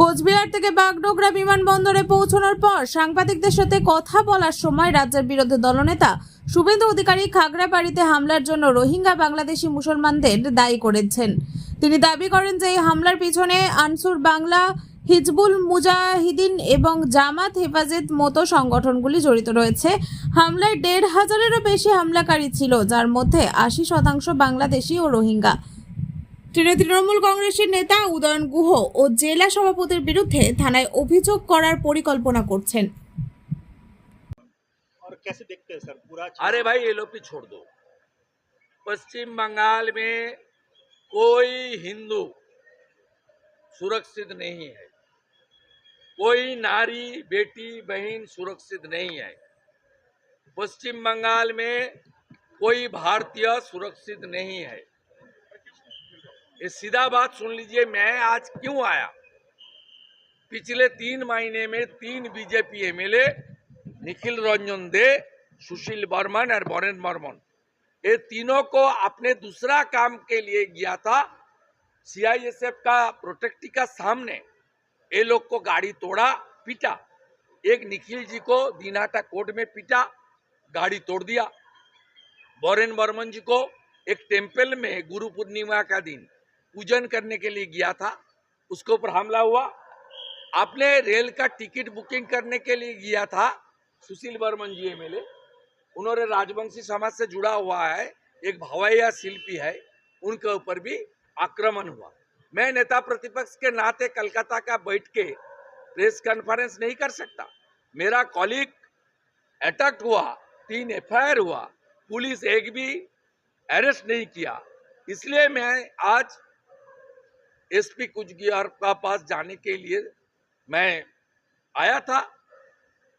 কোচবিহার থেকে বাগডোগরা বিমানবন্দরে পৌঁছানোর পর সাংবাদিকদের সাথে কথা বলার সময় রাজ্যের বিরোধী দলনেতা শুভেন্দু অধিকারী খাগড়াবাড়িতে হামলার জন্য রোহিঙ্গা বাংলাদেশি মুসলমানদের দায়ী করেছেন। তিনি দাবি করেন যে এই হামলার পিছনে আনসুর বাংলা, হিজবুল মুজাহিদিন এবং জামাত হেফাজত মতো সংগঠনগুলি জড়িত রয়েছে। হামলায় দেড় হাজারেরও বেশি হামলাকারী ছিল, যার মধ্যে আশি শতাংশ বাংলাদেশি ও রোহিঙ্গা। তৃণমূল কংগ্রেসের নেতা উদয়ন গুহ ও জেলা সভাপতির বিরুদ্ধে থানায় অভিযোগ করার পরিকল্পনা করছেন और कैसे देखते हैं सर पूरा अरे भाई ये लोग भी छोड़ दो पश्चिम बंगाल में कोई हिंदू सुरक्षित नहीं है कोई नारी बेटी बहन सुरक्षित नहीं है पश्चिम बंगाल में कोई भारतीय सुरक्षित नहीं है ये सीधा बात सुन लीजिए, मैं आज क्यों आया? पिछले तीन महीने में तीन बीजेपी एमएलए, निखिल रंजन दे, सुशील बर्मन और बरेन बर्मन ये तीनों को अपने दूसरा काम के लिए गया था। सीआईएसएफ का प्रोटेक्टी का सामने ये लोग को गाड़ी तोड़ा, पीटा। एक निखिल जी को दीनाटा कोर्ट में पीटा, गाड़ी तोड़ दिया। बोरेन बर्मन जी को एक टेंपल में गुरु पूर्णिमा का दिन पूजन करने के लिए गया था, उसके ऊपर हमला हुआ। आपने रेल का टिकट बुकिंग करने के लिए गया था, सुशील बर्मन जी एमएलए उन्होंने राजवंशी समाज से जुड़ा हुआ है, एक भवैया शिल्पी है, उनके ऊपर भी आक्रमण हुआ। मैं नेता प्रतिपक्ष के नाते कलकत्ता का बैठ के प्रेस कॉन्फ्रेंस नहीं कर सकता। मेरा कॉलीग अटैक हुआ, तीन एफआईआर हुआ, पुलिस एक भी अरेस्ट नहीं किया। इसलिए मैं आज एसपी कुचबिहार का पास जाने के लिए मैं आया था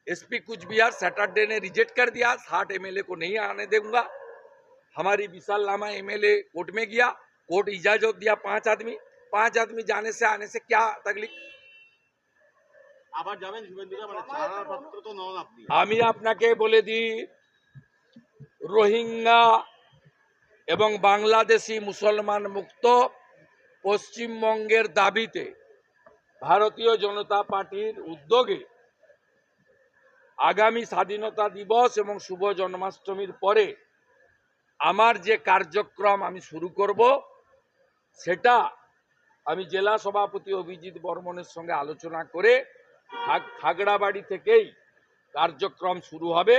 एसपी कुचबिहार सैटरडे ने रिजेक्ट कर दिया साठ एमएलए को नहीं आने दूंगा हमारी विशाल लामा एमएलए कोर्ट में गया कोर्ट इजाजत दिया पांच आदमी पांच आदमी जाने से आने से क्या तकलीफ আবার যাবেন শুভেন্দুরা মানে চালানোর পাত্র তো নন আপনি আমি আপনাকে বলে দিই রোহিঙ্গা এবং বাংলাদেশি মুসলমান মুক্ত পশ্চিমবঙ্গের দাবিতে ভারতীয় জনতা পার্টির উদ্যোগে আগামী স্বাধীনতা দিবস এবং শুভ জন্মাষ্টমীর পরে আমার যে কার্যক্রম আমি শুরু করব, সেটা আমি জেলা সভাপতি অভিজিৎ বর্মনের সঙ্গে আলোচনা করে খাগড়াবাড়ি থেকেই কার্যক্রম শুরু হবে।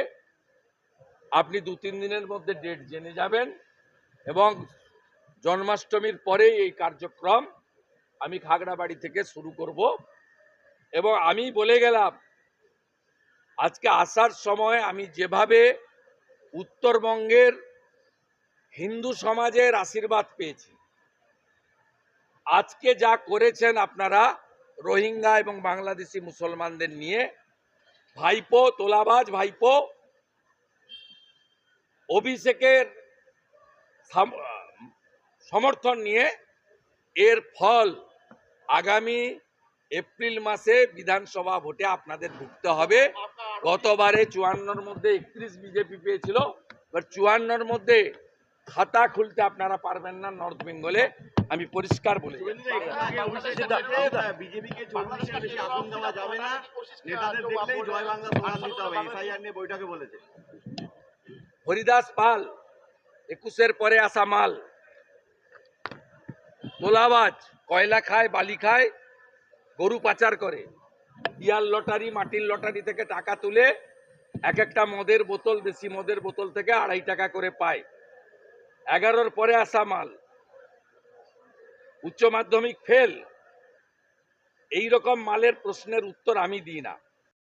আপনি দু তিন দিনের মধ্যে ডেট জেনে যাবেন এবং জন্মাষ্টমীর পরেই এই কার্যক্রম আমি খাগড়াবাড়ি থেকে শুরু করব। এবং আমি বলে গেলাম, আজকে আসার সময় আমি যেভাবে উত্তরবঙ্গের হিন্দু সমাজের আশীর্বাদ পেয়েছি, আজকে যা করেছেন আপনারা রোহিঙ্গা এবং বাংলাদেশি মুসলমানদের নিয়ে, ভাইপো, তোলাবাজ ভাইপো, অভিষেকের সমর্থন নিয়ে এর ফল আগামী এপ্রিল মাসে বিধানসভা ভোটে আপনাদের ভুগতে হবে। গতবারে চুয়ান্নর মধ্যে একত্রিশ বিজেপি পেয়েছিল এবার চুয়ান্নর মধ্যে খাতা খুলতে আপনারা পারবেন না নর্থ বেঙ্গলে। আমি পরিষ্কার বলে হরিদাস পাল একুশের পরে আসা মাল। তোলাবাজ কয়লা খায়, বালি খায়, গরু পাচার করে। ইয়ার লটারি, মাটির লটারি থেকে টাকা তুলে এক একটা মদের বোতল, দেশি মদের বোতল থেকে আড়াই টাকা করে পায়। এগারোর পরে আসা মাল। উচ্চ মাধ্যমিক ফেল এই রকম মালের প্রশ্নের উত্তর আমি দিই না।